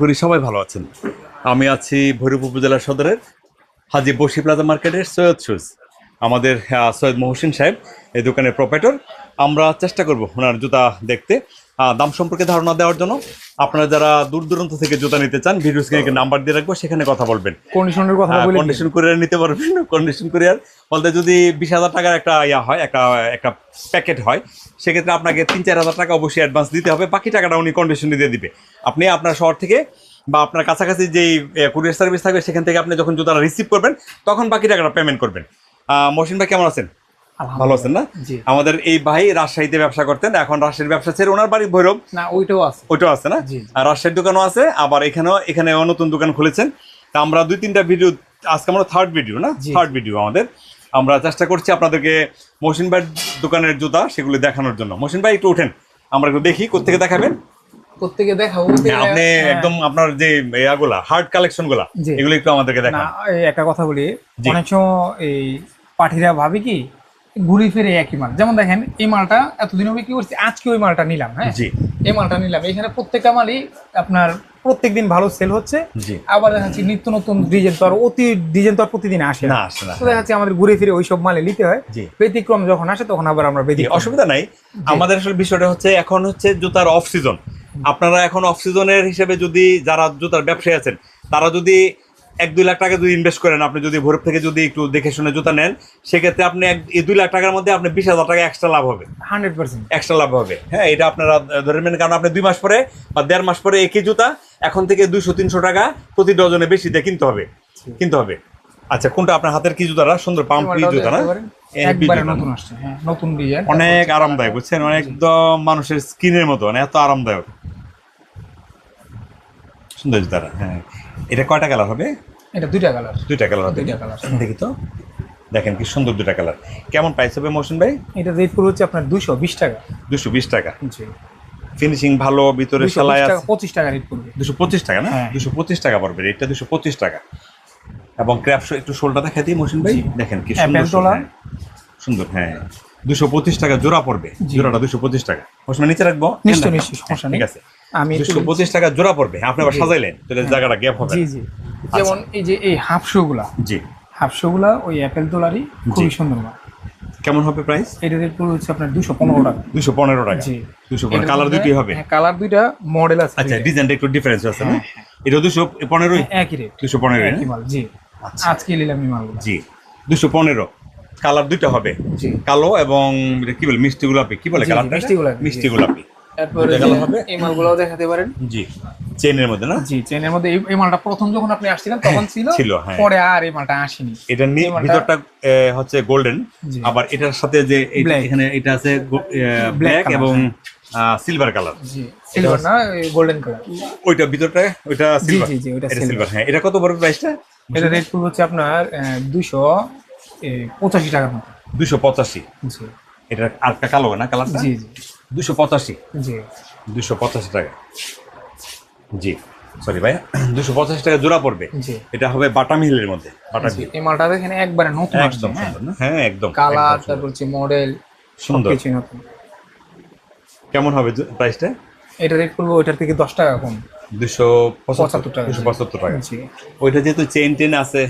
করি সবাই ভালো আছেন। আমি আছি ভৈরব উপজেলা সদরের হাজি বসি প্লাজা মার্কেটের সৈয়দ শুজ আমাদের সৈয়দ মহসিন সাহেব, এই দোকানের প্রোপাইটর আমরা চেষ্টা করব ওনার জুতা দেখতে। দাম সম্পর্কে ধারণা দেওয়ার জন্য আপনারা যারা দূর দূরান্ত থেকে জুতা নিতে চান ভিডিও স্ক্রিনে নাম্বার দিয়ে রাখব সেখানে কথা বলবেন। কন্ডিশনের কথা বলে কন্ডিশন কুরিয়ার নিতে পারবেন কন্ডিশন কুরিয়ার বলতে যদি বিশ হাজার টাকার একটা ইয়া হয় একটা একটা প্যাকেট হয় সেক্ষেত্রে আপনাকে তিন চার হাজার টাকা অবশ্যই অ্যাডভান্স দিতে হবে। বাকি টাকাটা উনি কন্ডিশনে দিয়ে দিবে। আপনি আপনার শহর থেকে বা আপনার কাছাকাছি যেই কুরিয়ার সার্ভিস থাকবে সেখান থেকে আপনি যখন জুতাটা রিসিভ করবেন তখন বাকি টাকাটা পেমেন্ট করবেন। মহসিন ভাই কেমন আছেন? ভালো আছেন না? আমাদের এই ভাই রাজশাহীতে ব্যবসা করতেন এখন রাজশাহীর ব্যবসা ছেড়ে ওনার বাড়ি ভৈরব। না ওইটাও আছে। ওইটাও আছে না। আর রাজশাহীর দোকানও আছে আবার এখানেও এখানে নতুন দোকান খুলেছেন। তা আমরা দুই তিনটা ভিডিও আজকে আমরা থার্ড ভিডিও না? থার্ড ভিডিও আমাদের। আমরা চেষ্টা করছি আপনাদেরকে মহসিন ভাইয়ের দোকানের জুতা সেগুলো দেখানোর জন্য। মহসিন ভাই একটু ওঠেন। আমরা একটু দেখি কোথেকে দেখাবেন? প্রত্যেকে দেখাবো? হ্যাঁ, আপনি। একদম আপনার যে ইয়াগুলা হার্ড কালেকশনগুলা এগুলো একটু আমাদেরকে না দেখান। একটা কথা বলি। অনেক সময় এই পাঠিরা ভাবি কি ঘুরে ফিরে একই মাল। যেমন দেখেন এই মালটা এতদিন বিক্রি করছি আজকে ওই মালটা নিলাম হ্যাঁ? এই মালটা নিলাম। এখানে প্রত্যেকটা মালই আপনার প্রত্যেকদিন ভালো সেল হচ্ছে। আবার দেখা যাচ্ছে নিত্য নতুন ডিজাইন তো আর অতি ডিজাইন তো আর প্রতিদিন আসে না। তো দেখা যাচ্ছে আমাদের ঘুরে ফিরে ওই সব মালে নিতে হয়। ব্যতিক্রম যখন আসে তখন আবার আমরা ব্যতিক্রম। অসুবিধা নাই। আমাদের আসলে বিষয়টা হচ্ছে এখন হচ্ছে জুতার অফ সিজন আপনারা এখন অফ সিজনের হিসেবে যদি যারা জুতার ব্যবসায়ী আছেন তারা যদি এক দুই লাখ টাকা যদি ইনভেস্ট করেন আপনি যদি ভোর থেকে যদি একটু দেখে শুনে জুতা নেন সেক্ষেত্রে আপনি এই দুই লাখ টাকার মধ্যে আপনি বিশ হাজার টাকা এক্সট্রা লাভ হবে। Hundred percent. এক্সট্রা লাভ হবে। হ্যাঁ এটা আপনারা ধরে নেবেন কারণ আপনি দুই মাস পরে বা দেড় মাস পরে একই জুতা এখন থেকে দুইশো তিনশো টাকা প্রতি ডজনে বেশি দিয়ে কিনতে হবে। কিনতে হবে। আচ্ছা কোনটা আপনার হাতের কি জুতাটা? সুন্দর পাম্প কি জুতা না? নতুন আসছে হ্যাঁ নতুন ডিজাইন অনেক আরামদায়ক বুঝছেন? অনেক একদম মানুষের স্কিনের মতো মানে এত আরামদায়ক। সুন্দর জুতাটা হ্যাঁ। এটা কয়টা কালার হবে? এটা দুইটা কালার দুইটা কালার হবে। দুইটা কালার দেখি তো। দেখেন কি সুন্দর দুইটা কালার কেমন প্রাইস হবে মৌসুম ভাই? এটা রেট পড়বে হচ্ছে আপনার দুইশো বিশ টাকা। দুশো বিশ টাকা। জি। ফিনিশিং ভালো ভিতরে সেলাই আছে। পঁচিশ টাকা রেট পড়বে। দুশো পঁচিশ টাকা না? হ্যাঁ। দুশো পঁচিশ টাকা পড়বে। রেটটা দুশো পঁচিশ টাকা। এবং ক্র্যাপ একটু শোলটা দেখা দিই মৌসুম ভাই? দেখেন কি হ্যাঁ, সুন্দর। সুন্দর হ্যাঁ। দুশো পঁচিশ টাকা জোড়া পড়বে। জোড়াটা দুশো পঁচিশ টাকা। মৌসুম নিচে রাখব? নিশ্চয়ই, হ্যাঁ, নিশ্চয়ই, ঠিক আছে। আমি দুশো পঁচিশ টাকা জোড়া পড়বে আপনি আবার। সাজাইলেন তাহলে জায়গাটা গ্যাপ হবে জি জি। যেমন এই যে এই হাফ জি। হাফ ওই অ্যাপেল তোলারই খুবই সুন্দর মাল কেমন হবে প্রাইস এটা রেট পড়বে হচ্ছে আপনার দুশো পনেরো টাকা। দুশো পনেরো টাকা। জি। দুশো পনেরো কালার দুটি হবে। কালার দুইটা মডেল আছে আচ্ছা ডিজাইনটা একটু ডিফারেন্স আছে না? হ্যাঁ, এটা দুশো পনেরোই? একই রেট দুশো মাল জি। আচ্ছা। আজকে নিলাম এই মালগুলো জি। দুশো পনেরো। কালার দুইটা হবে। জি। কালো এবং কি বলে মিষ্টি গোলাপি? কি বলে কালারটা? মিষ্টি গোলাপি, মিষ্টি গোলাপি। তারপরে দুইটা colour হবে? এই মালগুলোও দেখাতে পারেন। জি চেনের মধ্যে না? জি চেনের মধ্যে এই- এই মালটা প্রথম যখন আপনি আসছিলেন তখন ছিল ছিল। পরে আর এই মালটা আসেনি। এটা নি- ভিতরটা হচ্ছে গোল্ডেন আবার এটার সাথে যে এখানে এটা আছে ব্ল্যাক এবং সিলভার কালার। জি সিলভার না গোল্ডেন কালার ওইটা ভিতরটা ওইটা সিলভার জি, জি, ওইটা সিলভার হ্যাঁ। এটা কত বড় প্রাইসটা এটা রেট পড়বে হচ্ছে আপনার দুইশো পঁচাশি টাকার মতো। দুশো পঁচাশি। জি। এটা আরেকটা কালো না কালারটা? জি জি। দুশো পঁচাশি। জি। দুশো পঁচাশি টাকা। জি সরি ভাই দুশো পঁচাশি টাকা জোড়া পড়বে। এটা হবে বাটাম হিলের মধ্যে বাটাম হিল এই মালটা দেখেন একবারে নতুন একদম হ্যাঁ? হ্যাঁ একদম। কালার তারপর হচ্ছে মডেল সুন্দর। কিছু নতুন। কেমন হবে প্রাইসটা এটা রেট করব ওইটার থেকে দশ টাকা কম। দুশো পঁচাত্তর টাকা, দুশো পঁচাত্তর টাকা। ওইটা যেহেতু চেন টেন আছে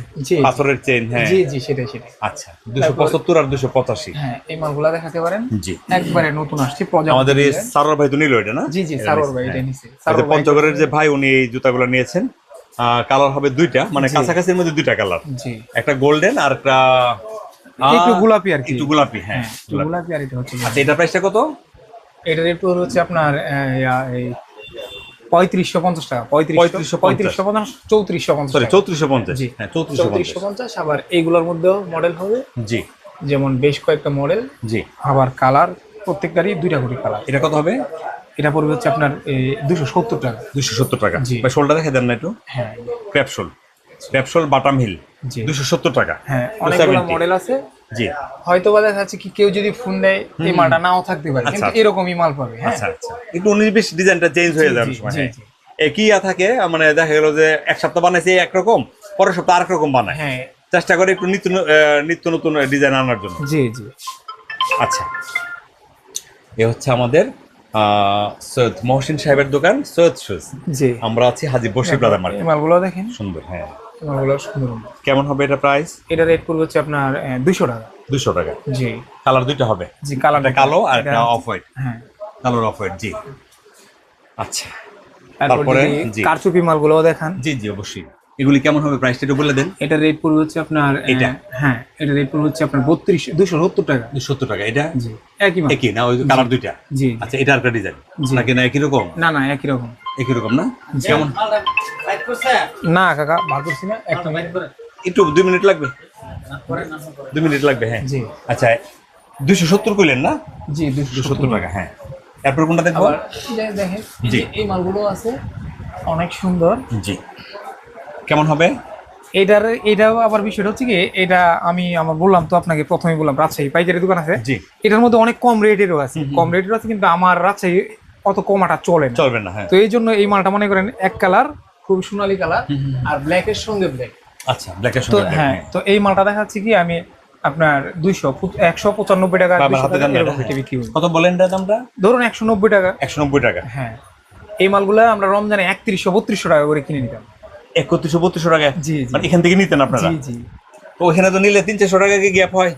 পাথরের চেন হ্যাঁ। জি জি সেটাই সেটাই। আচ্ছা দুশো পঁচাত্তর আর দুশো পঁচাশি। হ্যাঁ এই মালগুলা দেখাতে পারেন। জি। একবারে নতুন আসছে আমাদের এই। ভাই তো নিল এটা না? জি জি এটা ভাই এটা হ্যাঁ। নিছে। পঞ্চগড়ের যে ভাই উনি এই জুতাগুলো নিয়েছেন কালার হবে দুইটা মানে কাছাকাছির মধ্যে দুইটা কালার জি। একটা গোল্ডেন আর একটা একটু গোলাপি আর কি। একটু গোলাপি হ্যাঁ হ্যাঁ গোলাপি। আর এটা হচ্ছে। আচ্ছা এটার প্রাইসটা কত? এটা রেট পড়বে হচ্ছে আপনার এই পঁয়ত্রিশশো পঞ্চাশ টাকা পঁয়ত্রিশশো 3550 পঁয়ত্রিশশো পঞ্চাশ চৌত্রিশশো পঞ্চাশ চৌত্রিশশো পঞ্চাশ। জি। হ্যাঁ চৌত্রিশশো পঞ্চাশ আবার এইগুলোর মধ্যেও মডেল হবে। জি। যেমন বেশ কয়েকটা মডেল জি। আবার কালার প্রত্যেকটারই দুইটা করে কালার এটা কত হবে? এটা পড়বে হচ্ছে আপনার দুশো সত্তর টাকা। দুশো সত্তর টাকা। জি। ভাই শোলটা দেখে দেন না একটু। হ্যাঁ। ক্র্যাপশোল ক্র্যাপশোল বাটাম হিল জি। দুশো সত্তর টাকা। হ্যাঁ অনেকগুলো মডেল আছে। জি। হয়তো বা দেখা যাচ্ছে কি কেউ যদি ফোন দেয় এই মালটা নাও থাকতে পারে। আচ্ছা, কিন্তু আচ্ছা। এরকমই মাল পাবে হ্যাঁ? আচ্ছা আচ্ছা। একটু উনিশ বিশ ডিজাইনটা চেঞ্জ হয়ে যাবে সময় হ্যাঁ। একই থাকে? মানে দেখা গেল যে এক সপ্তাহ বানাইছে একরকম পরের সপ্তাহ আরেক রকম বানায়। হ্যাঁ। চেষ্টা করে একটু নিত্য নিত্য নতুন ডিজাইন আনার জন্য। জি জি। আচ্ছা। এ হচ্ছে আমাদের আহ, সৈয়দ মহসিন সাহেবের দোকান সৈয়দ শুজ জি। আমরা আছি হাজি বসির ব্রাদার এই মার্কেট মালগুলো দেখেন। সুন্দর হ্যাঁ। কেমন হবে এটা প্রাইস এটা রেট পড়বে হচ্ছে আপনার দুশো টাকা। দুশো টাকা। জি। কালার দুইটা হবে। জি কালার কালো আর একটা অফ হোয়াইট হ্যাঁ। কালোর অফ হোয়াইট জি। আচ্ছা। তারপরে কারচুপি মালগুলো দেখান। জি জি অবশ্যই। এগুলি কেমন হবে প্রাইসটা একটু বলে দেন। এটা রেট পড়বে হচ্ছে আপনার এটা? হ্যাঁ এটা রেট পড়বে হচ্ছে আপনার বত্রিশ দুশো সত্তর টাকা। সত্তর টাকা এটা? জি একই একই না? ওই কালার দুইটা? জি। আচ্ছা এটা আর একটা ডিজাইন। নাকি না একই রকম? না না একই রকম। একই রকম না? কেমন? না কাকা বার করছি না একটা একটু দুই মিনিট লাগবে? দুই মিনিট লাগবে হ্যাঁ? জি। আচ্ছা দুইশো সত্তর কইলেন না? জি দুশো দুশো সত্তর টাকা হ্যাঁ। এরপর কোনটা দেখব? দেখেন জি। এই মালগুলো আছে অনেক সুন্দর। জি। কেমন হবে? এটার এটাও আবার বিষয়টা হচ্ছে কি এটা আমি আমার বললাম তো আপনাকে প্রথমে বললাম রাজশাহী পাইকারি দোকান আছে। জি। এটার মধ্যে অনেক কম রেটেরও আছে। কম রেটেরও আছে কিন্তু আমার রাজশাহী অত কমাটা চলে না। চলবে না হ্যাঁ। তো এই জন্য এই মালটা মনে করেন এক কালার খুব সোনালী কালার আর ব্ল্যাক এর সঙ্গে ব্ল্যাক আচ্ছা ব্ল্যাকের তো সঙ্গে হ্যাঁ তো এই মালটা দেখাচ্ছি কি আমি আপনার দুইশো একশো পঁচানব্বই টাকা বাবার 200 হাতে টাকা দেন না, এরকম হ্যাঁ। বিক্রি কত বলেন দামটা? ধরুন একশো নব্বই টাকা। একশো নব্বই টাকা। হ্যাঁ এই মালগুলো আমরা রমজানে একত্রিশশো বত্রিশশো টাকা করে কিনে নিতাম। একত্রিশশো বত্রিশশো টাকা? জি মানে এখান থেকে নিতেন আপনারা? জি জি। তো ওখানে তো নিলে তিন চারশো টাকা কি গ্যাপ হয়?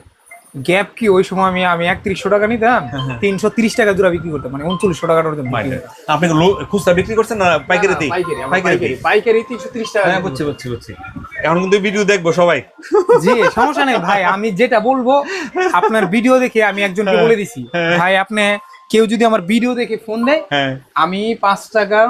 গ্যাপ কি ওই সময় আমি আমি একত্রিশশো টাকা নিতাম হ্যাঁ, তিনশো তিরিশ টাকা জোড়া বিক্রি করতাম মানে উনচল্লিশশো টাকার ওরকম আপনি খুচরা বিক্রি করছেন না পাইকারিতেই না, পাইকারি, পাইকারি তিনশো তিরিশ টাকা হ্যাঁ বুঝছি বুঝছি বুঝছি। এখন কিন্তু ভিডিও দেখব সবাই। জি সমস্যা নেই ভাই আমি যেটা বলব আপনার ভিডিও দেখে আমি একজনকে বলে দিছি। হ্যাঁ। ভাই আপনি কেউ যদি আমার ভিডিও দেখে ফোন দেয় হ্যাঁ। আমি পাঁচ টাকা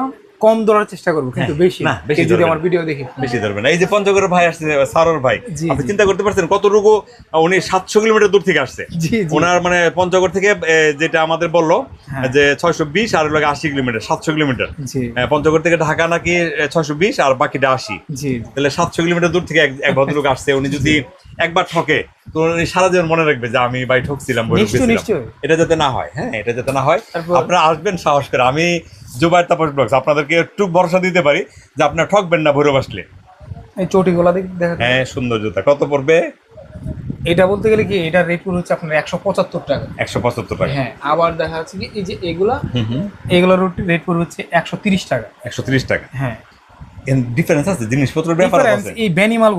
কম ধরার চেষ্টা করব কিন্তু হ্যাঁ, বেশি। না, বেশি যদি আমার ভিডিও দেখে। বেশি ধরবে না। এই যে পঞ্চগড়ের ভাই আসছে সারর ভাই আপনি চিন্তা করতে পারছেন কতটুকু উনি সাতশো কিলোমিটার দূর থেকে আসছে। ওনার মানে পঞ্চগড় থেকে যেটা আমাদের বলল হ্যাঁ। যে ছয়শো বিশ আর হলো আশি কিলোমিটার সাতশো কিলোমিটার। পঞ্চগড় থেকে ঢাকা নাকি ছয়শো বিশ আর বাকিটা আশি। তাহলে সাতশো কিলোমিটার দূর থেকে এক- ভদ্রলোক আসছে উনি যদি একবার ঠকে তো উনি সারা জীবন মনে রাখবে যে আমি ভাই ঠকছিলাম এটা যাতে না হয় হ্যাঁ এটা যাতে না হয়। আপনারা আসবেন সাহস করে। আমি জুবাইর তাপস ব্লগস। আপনাদেরকে একটু ভরসা দিতে পারি যে আপনারা ঠকবেন না ভৈরব আসলে। এই চটিগুলা দেখ দেখা হ্যাঁ সুন্দর জুতা। কত পড়বে? এটা বলতে গেলে কি এটা রেট হচ্ছে আপনার একশো পঁচাত্তর টাকা। একশো পঁচাত্তর টাকা। হ্যাঁ আবার দেখা যাচ্ছে কি এই যে এগুলা এগুলোর রেট পড়বে হচ্ছে একশো তিরিশ টাকা। একশো তিরিশ টাকা। হ্যাঁ। ডিফারেন্স আছে জিনিসপত্রের ব্যাপার আছে। এই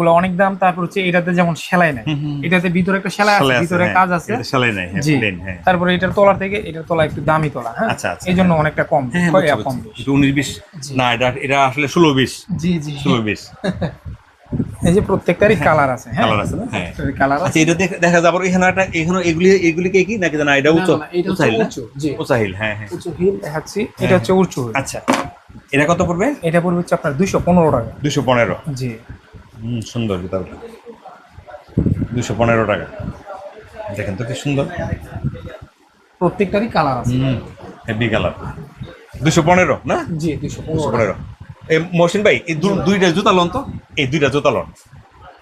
অনেক দাম তারপর হচ্ছে এটাতে যেমন সেলাই নাই। এটাতে ভিতরে একটা সেলাই আছে ভিতরে হ্যাঁ, কাজ আছে। সেলাই নাই হ্যাঁ হ্যাঁ। তারপরে এটার তলার থেকে এটার তলা একটু দামি তলা হ্যাঁ। আচ্ছা, আচ্ছা, এই জন্য অনেকটা কম হ্যাঁ হয়, কম? বুঝছি। একটু উনিশ বিশ। জি। না এটা এটা আসলে ষোলো বিশ। জি জি। ষোলো বিশ। এই যে প্রত্যেকটারই কালার আছে হ্যাঁ। কালার আছে হ্যাঁ। কালার আছে। আচ্ছা এটা দেখ- দেখা যাবে এখানে একটা এখানে এগুলি এগুলি কে নাকি না এটা উচ্চ না, না, এটা হচ্ছে উঁচাইল না? উঁচু, জি। উঁচাইল হ্যাঁ হ্যাঁ। উঁচু হিল দেখাচ্ছি এটা হচ্ছে উঁচু হিল। আচ্ছা। এটা কত পড়বে? এটা পড়বে হচ্ছে আপনার দুইশো পনেরো টাকা। দুশো পনেরো? জি। হুম সুন্দর জুতাটা দুশো পনেরো টাকা। দেখেন তো কি সুন্দর। প্রত্যেকটারই কালার আছে। হুম হেভি কালার দুশো পনেরো না? জি দুশো পনেরো পনেরো। এই মহসিন ভাই এই দুইটা জুতা লন তো? এই দুইটা জুতা লন।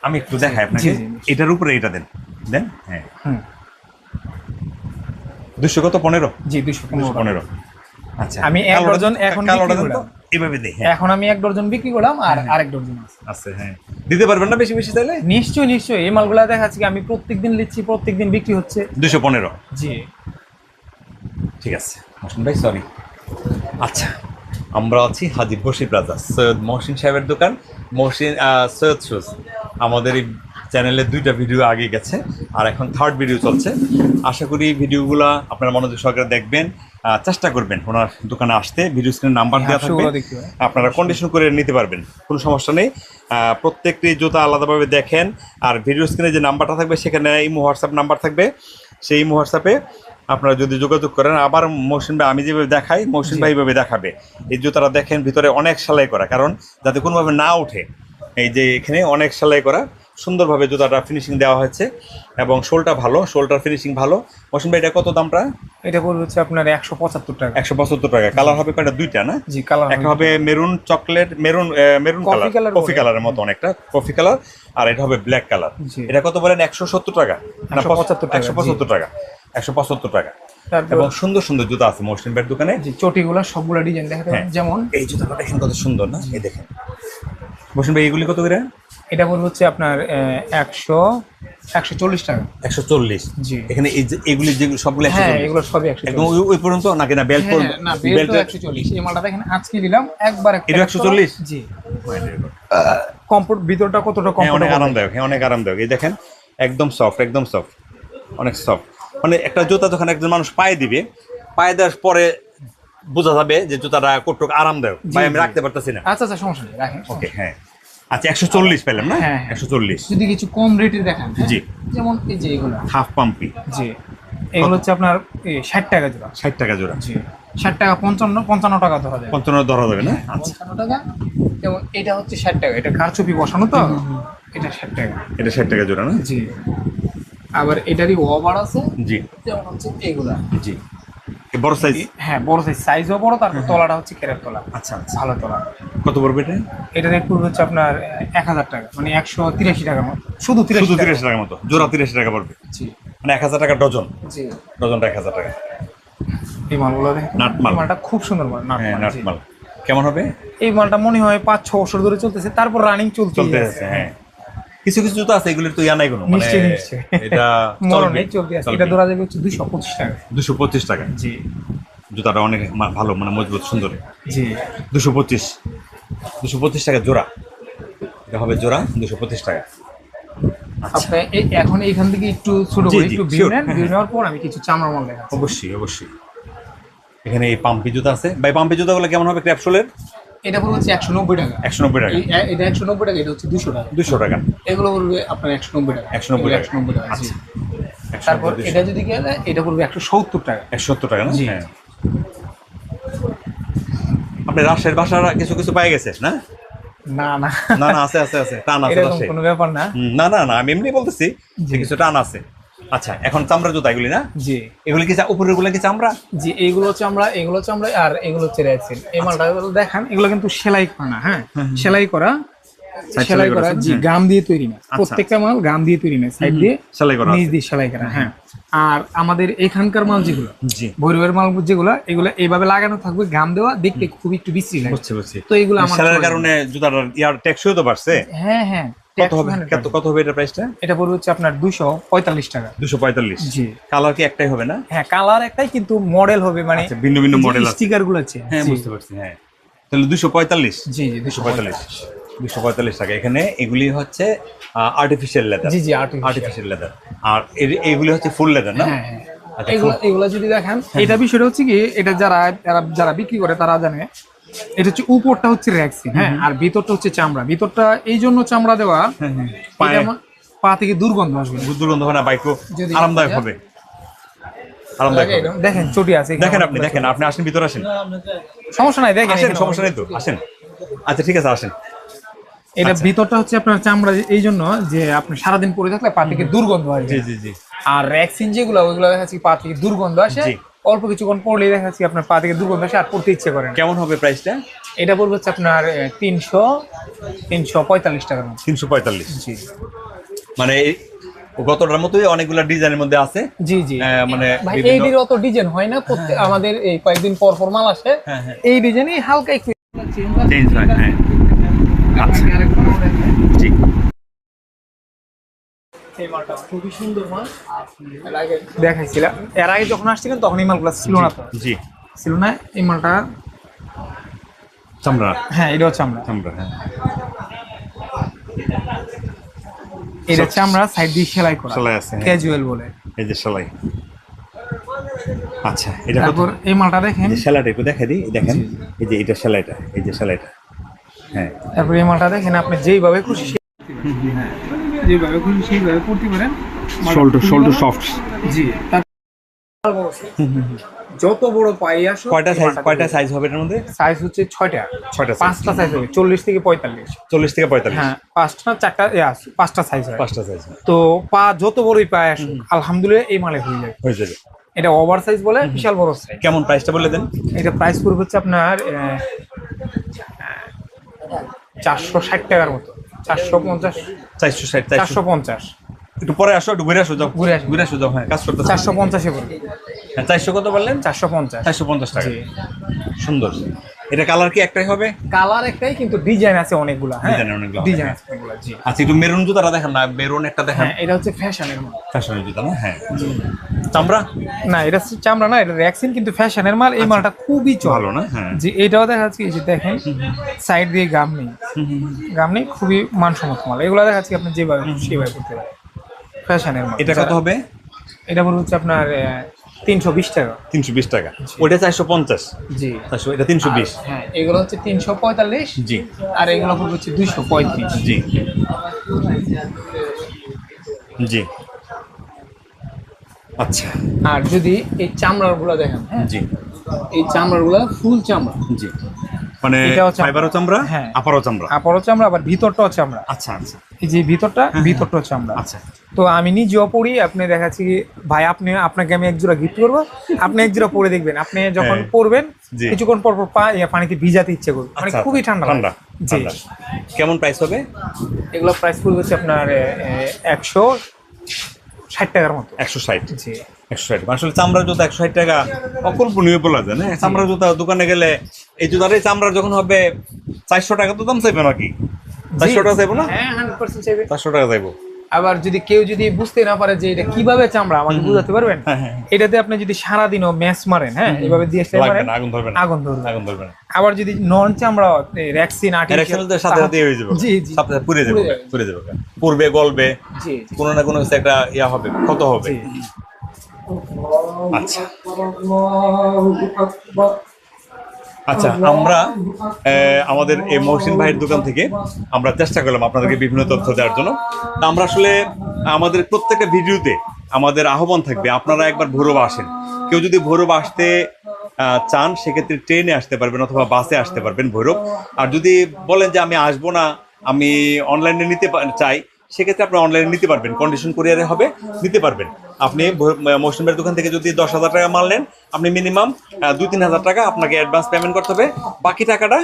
আমি একটু দেখাই আপনাকে। এটার উপরে এটা দেন। দেন? হ্যাঁ। হুম। দুশো কত? পনেরো? জি দুশো পনেরো আচ্ছা। আমি এক ডজন এখন কালোটা দেন তো। এভাবে দেই হ্যাঁ। এখন আমি এক ডজন বিক্রি করলাম আর আরেক ডজন আছে। আছে হ্যাঁ। দিতে পারবেন না বেশি বেশি তাহলে নিশ্চয়ই নিশ্চয়ই। এই মালগুলা দেখাচ্ছি কি আমি প্রত্যেকদিন নিচ্ছি প্রত্যেকদিন বিক্রি হচ্ছে। দুশো পনেরো। জি। ঠিক আছে। মহসিন ভাই সরি আচ্ছা আমরা আছি হাজির বসি প্লাজা সৈয়দ মহসিন সাহেবের দোকান মহসিন সৈয়দ শুজ আমাদের এই চ্যানেলে দুইটা ভিডিও আগে গেছে আর এখন থার্ড ভিডিও চলছে। আশা করি ভিডিওগুলো আপনারা মনোযোগ সহকারে দেখবেন। চেষ্টা করবেন ওনার দোকানে আসতে ভিডিও স্ক্রিনে নাম্বার দেওয়া থাকবে। আপনারা কন্ডিশন করে নিতে পারবেন কোনো সমস্যা নেই। প্রত্যেকটি জুতা আলাদাভাবে দেখেন আর ভিডিও স্ক্রিনে যে নাম্বারটা থাকবে সেখানে ইমো হোয়াটসঅ্যাপ নাম্বার থাকবে। সেই ইমো হোয়াটসঅ্যাপে আপনারা যদি যোগাযোগ করেন আবার মৌসুম ভাই আমি যেভাবে দেখাই মৌসুম ভাই এইভাবে দেখাবে। এই জুতাটা দেখেন ভিতরে অনেক সেলাই করা কারণ যাতে কোনোভাবে না ওঠে। এই যে এখানে অনেক সেলাই করা সুন্দরভাবে জুতাটা ফিনিশিং দেওয়া হয়েছে এবং শোলটা ভালো শোলটার ফিনিশিং ভালো। মৌসুম ভাই এটা কত দামটা? এটা পড়বে হচ্ছে আপনার একশো পঁচাত্তর টাকা। একশো পঁচাত্তর টাকা। কালার হবে কয়টা? দুইটা না? জি কালার একটা হবে maroon chocolate maroon maroon colour coffee কালারের মতো অনেকটা কফি কালার আর এটা হবে ব্ল্যাক কালার এটা কত বলেন? একশো সত্তর টাকা। না 175 টাকা, একশো পঁচাত্তর টাকা। একশো পঁচাত্তর টাকা। এবং সুন্দর সুন্দর জুতা আছে মসলিন ভাইয়ের দোকানে। চটিগুলা সবগুলা ডিজাইন দেখাতে হ্যাঁ। যেমন এই জুতাটা কত সুন্দর না? এই দেখেন। মসলিন ভাই এগুলি কত করে? এটা বলব হচ্ছে আপনার একশো একশো চল্লিশ টাকা। একশো চল্লিশ। জি। এখানে এই যে এগুলি যেগুলো সবগুলো হ্যাঁ এগুলো সবই একশো একদম ওই- ওই পর্যন্ত নাকি না বেল্ট হ্যাঁ, না বেল্ট একশো চল্লিশ। এই মালটা দেখেন আজকে দিলাম একবার এটা 140? জি। কমফোর্ট ভিতরটা কতটা হ্যাঁ কমফোর্ট অনেক আরামদায়ক হ্যাঁ অনেক আরামদায়ক। এই দেখেন একদম সফট একদম সফট অনেক সফট মানে একটা জুতা যখন একজন মানুষ পায়ে দিবে পায়ে দেওয়ার পরে বোঝা যাবে যে জুতাটা কতটুক আরামদায়ক ভাই আমি রাখতে পারতেছি না। আচ্ছা আচ্ছা সমস্যা নেই রাখেন ওকে হ্যাঁ। আচ্ছা একশো চল্লিশ পেলাম না? হ্যাঁ, হ্যাঁ। একশো চল্লিশ। যদি কিছু কম রেটে দেখান হ্যাঁ? জি। যেমন এই যে এগুলো। হাফ পাম্পি জি। এগুলো হচ্ছে আপনার ষাট টাকা জোড়া। ষাট টাকা জোড়া। জি। ষাট টাকা পঞ্চান্ন পঞ্চান্ন টাকা ধরা যায়। পঞ্চান্ন ধরা যাবে না? পঞ্চান্ন টাকা। যেমন এটা হচ্ছে ষাট টাকা। এটা কারচুপি বসানো তো? এটা ষাট টাকা। এটা ষাট টাকা জোড়া না? জি। আবার এটারই ওভার আছে। জি। যেমন হচ্ছে এগুলা। জি। বড় সাইজ হ্যাঁ বড় সাইজ সাইজও বড় তারপর তলাটা হচ্ছে কেরের তলা। আচ্ছা আচ্ছা। ভালো তলা। কত পড়বে এটা? এটা রেট পড়বে হচ্ছে আপনার এক হাজার টাকা মানে একশো তিরাশি টাকার মতো। শুধু শুধু তিরিশ টাকার মতো জোড়া তিরিশ টাকা পড়বে। জি। মানে এক হাজার টাকা ডজন। জি। ডজনটা এক হাজার টাকা। এই মালগুলো নাটমাল। মালটা খুব সুন্দর মাল হ্যাঁ নাটমাল কেমন হবে? এই মালটা মনে হয় পাঁচ ছ বছর ধরে চলতেছে তারপর রানিং চলতে চলতে আছে। হ্যাঁ। কিছু কিছু জুতো আছে এগুলির তো ইয়া নাই কোনো। মানে এটা মরণে চলতে আছে। এটা ধরা যাবে হচ্ছে দুইশো পঁচিশ টাকা। দুশো পঁচিশ টাকা। জি। জুতাটা অনেক ভালো মানে মজবুত সুন্দর। জি। দুশো পঁচিশ। দুশো পঁচিশ টাকা জোড়া। এটা হবে জোড়া দুশো পঁচিশ টাকা। আপনি এখন এইখান থেকে একটু ছোট করে একটু ভিউ নেন হ্যাঁ, ভিউ নেওয়ার পর আমি কিছু চামড়ার মাল দেখাচ্ছি। অবশ্যই অবশ্যই। এখানে এই পাম্পি জুতা আছে। ভাই পাম্পি জুতাগুলো কেমন হবে ক্র্যাপসোলের? এটা পড়বে হচ্ছে একশো নব্বই টাকা। একশো নব্বই টাকা। এটা একশো নব্বই টাকা এটা হচ্ছে দুশো টাকা। দুশো টাকা। এগুলো পড়বে আপনার একশো নব্বই টাকা। 190 টাকা। একশো নব্বই টাকা। আচ্ছা। তারপর এটা যদি গেলে এটা পড়বে একশো সত্তর টাকা। একশো সত্তর টাকা না। হ্যাঁ। আপনি রাশের বাসার কিছু কিছু পাই গেছে না? না না। না না আছে আছে আছে। টান আছে কোনো ব্যাপার না। না না না আমি এমনি বলতেছি যে কিছু টান আছে। আচ্ছা এখন চামড়া জুতা এগুলি না? জি। এগুলি কি উপরেরগুলো কি চামড়া? জি এইগুলো চামড়া এগুলো চামড়া আর এগুলো হচ্ছে রেক্সিন এই মালটা দেখান এগুলো কিন্তু সেলাই করা হ্যাঁ? সেলাই করা সেলাই করা জি। গাম দিয়ে তৈরি না প্রত্যেকটা মাল গাম দিয়ে তৈরি না সাইড দিয়ে সেলাই করা নিচ দিয়ে সেলাই করা হ্যাঁ। আর আমাদের এখানকার মাল যেগুলো ভৈরবের মাল যেগুলো এগুলো এইভাবে লাগানো থাকবে গাম দেওয়া দেখতে খুব একটু বিশ্রী লাগে। বুঝছি বুঝছি। তো এগুলো আমার সেলাইয়ের কারণে জুতার ইয়ার ট্যাক্সও তো বাড়ছে? হ্যাঁ হ্যাঁ কত হবে? কত কত হবে এটা প্রাইসটা এটা পড়বে হচ্ছে আপনার দুশো পঁয়তাল্লিশ টাকা। দুশো পঁয়তাল্লিশ। জি। কালার কি একটাই হবে না? হ্যাঁ কালার একটাই কিন্তু মডেল হবে মানে আচ্ছা, ভিন্ন ভিন্ন মডেল আছে। স্টিকারগুলো আছে হ্যাঁ বুঝতে পারছি হ্যাঁ। তাহলে দুশো পঁয়তাল্লিশ। জি জি দুশো পঁয়তাল্লিশ। দুশো পঁয়তাল্লিশ টাকা। এখানে এগুলি হচ্ছে আর্টিফিশিয়াল লেদার জি জি আর্টিফিশিয়াল লেদার আর এগুলি হচ্ছে ফুল লেদার না? হ্যাঁ হ্যাঁ। আচ্ছা, এগুলো যদি দেখেন এটা বিষয়টা হচ্ছে কি এটা যারা যারা বিক্রি করে তারা জানে এটা হচ্ছে উপরটা হচ্ছে র্যাক্সিন হ্যাঁ? আর ভিতরটা হচ্ছে চামড়া। ভিতরটা এই জন্য চামড়া দেওয়া পা থেকে দুর্গন্ধ আসবে। দুর্গন্ধ হয় না বাইকও আরামদায়ক হবে। আরামদায়ক দেখেন চটি আছে দেখেন আপনি দেখেন আপনি আসেন ভিতরে আসেন। সমস্যা নাই দেখেন সমস্যা নাই তো আসেন। আচ্ছা ঠিক আছে আসেন। এটা ভিতরটা হচ্ছে আপনার চামড়া এই জন্য যে আপনি সারাদিন পরে থাকলে পা থেকে দুর্গন্ধ হয় জি জি জি। আর ভ্যাকসিন যেগুলো ওইগুলো দেখা যাচ্ছে পা থেকে দুর্গন্ধ আসে। অল্প কিছুক্ষণ পড়লেই দেখা যাচ্ছে আপনার পা থেকে দুর্গন্ধ আসে আর পড়তে ইচ্ছে করে কেমন হবে প্রাইসটা এটা পড়বে হচ্ছে আপনার তিনশো তিনশো পঁয়তাল্লিশ টাকার মতো। তিনশো পঁয়তাল্লিশ। জি। মানে গতটার মতোই অনেকগুলো ডিজাইনের মধ্যে আছে। জি জি। মানে বিভিন্ন- এইটির অত ডিজাইন হয় না। প্রত্যেক আমাদের এই কয়েকদিন পর পর মাল আসে। হ্যাঁ, হ্যাঁ। এই ডিজাইনই হালকা একটু চেঞ্জ হয় হ্যাঁ। আচ্ছা। জি। এই মালটা খুবই সুন্দর মাল। দেখাইছিলাম। এর আগে যখন আসছিলেন তখন এই মালগুলো ছিল না তো। জি ছিল না এই মালটা চামড়া। হ্যাঁ চামড়া। হ্যাঁ। এটা সাইড দিয়ে সেলাই করা। সেলাই আছে। ক্যাজুয়াল বলে। এই যে সেলাই। আচ্ছা এটা তারপর এই মালটা দেখেন। সেলাইটা একটু দেখা দিই। দেখেন এই যে এটা সেলাইটা এই যে সেলাইটা। হ্যাঁ। তারপর এই মালটা দেখেন আপনি যেইভাবে খুশি সেই- যেইভাবে খুশি সেইভাবে করতে পারেন। শোল্ডার শোল্ডার সফট জি যত বড় পাই আসো কয়টা সাইজ কয়টা সাইজ হবে এটার মধ্যে? সাইজ হচ্ছে ছয়টা। ছয়টা পাঁচটা সাইজ হবে চল্লিশ থেকে পঁয়তাল্লিশ। চল্লিশ থেকে পঁয়তাল্লিশ। হ্যাঁ পাঁচটা চারটা পাঁচটা সাইজ হয়। পাঁচটা সাইজ তো পা যত বড়ই পায় আসুক আলহামদুলিল্লাহ এই মালে হয়ে যায় হয়ে যাবে। এটা ওভার সাইজ বলে বিশাল বড় সাইজ কেমন প্রাইসটা বলে দেন? এটা প্রাইস পড়বে হচ্ছে আপনার চারশো ষাট টাকার মতো। চারশো পঞ্চাশ। চারশো ষাট চারশো পঞ্চাশ। একটু পরে আসো একটু ঘুরে আসো যাও। ঘুরে আসো। ঘুরে আসো যাও হ্যাঁ কাজ করতে চারশো পঞ্চাশে পড়বে হ্যাঁ চারশো কত বললেন? চারশো পঞ্চাশ। চারশো পঞ্চাশ টাকা। সুন্দর। এটা কালার কি একটাই হবে? কালার একটাই কিন্তু ডিজাইন আছে অনেকগুলা হ্যাঁ? Design অনেকগুলো ডিজাইন হ্যাঁ। আছে অনেকগুলা জি। আচ্ছা একটু মেরুন জুতাটা দেখেন না মেরুন একটা দেখেন। হ্যাঁ এটা হচ্ছে ফ্যাশনের ফ্যাশনের জুতা না? হ্যাঁ। চামড়া? না এটা চামড়া না এটা র্যাক্সিন কিন্তু ফ্যাশনের মাল এই মালটা খুবই ভালো না? হ্যাঁ। যে এটাও দেখা যাচ্ছে যে দেখেন সাইড দিয়ে গাম নেই। গাম নেই খুবই মানসম্মত মাল। এগুলো দেখা যাচ্ছে আপনি যেভাবে সেভাবে করতে পারেন। ফ্যাশনের মাল। এটা কত হবে? এটা বলতে হচ্ছে আপনার তিনশো বিশ টাকা। তিনশো বিশ টাকা। ওটা চারশো পঞ্চাশ। জি। চারশো এটা তিনশো বিশ। হ্যাঁ এগুলো হচ্ছে তিনশো পঁয়তাল্লিশ। জি। আর এগুলো হচ্ছে দুইশো পঁয়ত্রিশ। জি। জি। আচ্ছা। আর যদি এই চামড়ারগুলো দেখেন হ্যাঁ জি। এই চামড়ারগুলো ফুল চামড়া। জি। মানে। ফাইবারও চামড়া হ্যাঁ। আপারও চামড়া? আপারও চামড়া আবার ভিতরটাও চামড়া। আচ্ছা আচ্ছা। এই যে ভিতরটা ভিতরটাও চামড়া। আচ্ছা। তো আমি নিজেও পড়ি আপনি দেখাচ্ছি ভাই আপনি আপনাকে আমি এক জোড়া গিফট করব। আপনি এক জোড়া পরে দেখবেন আপনি যখন হ্যাঁ। পরবেন কিছুক্ষণ পর পর পা পানিতে ভিজাতে ইচ্ছে করবে। মানে আচ্ছা, খুবই ঠান্ডা ঠান্ডা জি। কেমন প্রাইস হবে? এগুলো প্রাইস পড়বে হচ্ছে আপনার একশো ষাট টাকার মতো। একশো ষাট। জি। একশো ষাট। আসলে চামড়ার জুতা একশো ষাট টাকা অকল্পনীয় বলা যায় না? চামড়ার জুতা দোকানে গেলে এই জুতার এই চামড়ার যখন হবে চারশো টাকা তো দাম চাইবে নাকি? চারশো টাকা চাইব না? হ্যাঁ চারশো টাকা চাইব। আবার যদি কেউ যদি বুঝতে না পারে যে এটা কীভাবে চামড়া আমাকে বুঝাতে পারবেন? হ্যাঁ, হ্যাঁ। এটাতে আপনি যদি সারাদিনও ম্যাচ মারেন হ্যাঁ এভাবে দিয়ে লাগবে পারেন আগুন ধরবে না। আগুন ধরবে আগুন ধরবে না। আবার যদি নন চামড়া র্যাক্সিন তো সাথে সাথে হয়ে যাবে। জি জি। সাথে পুড়ে যাবে পুড়ে যাবে। পুড়বে গলবে জি কোনো না কোনো কিছু একটা ইয়া হবে কত হবে। আচ্ছা। আচ্ছা আমরা আমাদের এই মহসিন ভাইয়ের দোকান থেকে আমরা চেষ্টা করলাম আপনাদেরকে বিভিন্ন তথ্য দেওয়ার জন্য। তা আমরা আসলে আমাদের প্রত্যেকটা ভিডিওতে আমাদের আহ্বান থাকবে আপনারা একবার ভৈরব আসেন। কেউ যদি ভৈরব আসতে চান সেক্ষেত্রে ট্রেনে আসতে পারবেন অথবা বাসে আসতে পারবেন ভৈরব। আর যদি বলেন যে আমি আসব না আমি অনলাইনে নিতে চাই সেক্ষেত্রে আপনি অনলাইনে নিতে পারবেন। কন্ডিশন কুরিয়ারে হবে নিতে পারবেন। আপনি মৌসুমের দোকান থেকে যদি দশ হাজার টাকা মাল নেন আপনি মিনিমাম দুই তিন হাজার টাকা আপনাকে অ্যাডভান্স পেমেন্ট করতে হবে। বাকি টাকাটা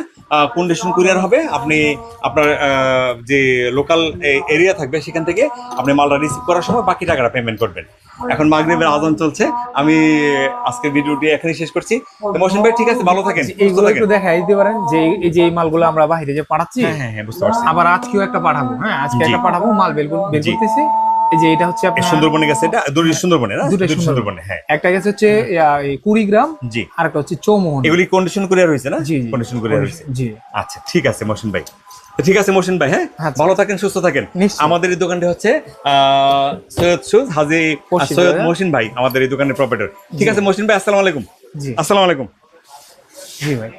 কন্ডিশন কুরিয়ার হবে। আপনি আপনার যে লোকাল এরিয়া থাকবে সেখান থেকে আপনি মালটা রিসিভ করার সময় বাকি টাকাটা পেমেন্ট করবেন। এখন মাগরিবের আজান চলছে। আমি আজকের ভিডিওটি এখানেই শেষ করছি। মৌসুম ভাই ঠিক আছে? ভালো থাকেন এইগুলো একটু দেখাই দিতে পারেন যে এই যে এই মালগুলো আমরা বাইরে যে পাঠাচ্ছি হ্যাঁ হ্যাঁ হ্যাঁ বুঝতে পারছি। আবার আজকেও একটা পাঠাবো হ্যাঁ? আজকে একটা পাঠাবো মাল বের কর- বের করতেছি। এই যে এটা হচ্ছে আপনার সুন্দরবনে গেছে এটা দুটি সুন্দরবনে না দুটোই দুটি সুন্দরবন। হ্যাঁ। একটা গেছে হচ্ছে ইয়া, এই কুড়ি গ্রাম জি। আর একটা হচ্ছে চৌমোহন। এগুলি কন্ডিশন কুরিয়ার হয়েছে না? জি কন্ডিশন কুরিয়ার হয়েছে জি। আচ্ছা ঠিক আছে মহসিন ভাই। ঠিক আছে মহসিন ভাই হ্যাঁ? আচ্ছা। ভালো থাকেন সুস্থ থাকেন। আমাদের এই দোকানটি হচ্ছে সৈয়দ সুজ হাজি সৈয়দ বাজার। ভাই আমাদের এই দোকানের প্রপার্টার ঠিক আছে মহসিন ভাই আসসালামু আলাইকুম। জি। আসসালামু আলাইকুম। জি ভাই।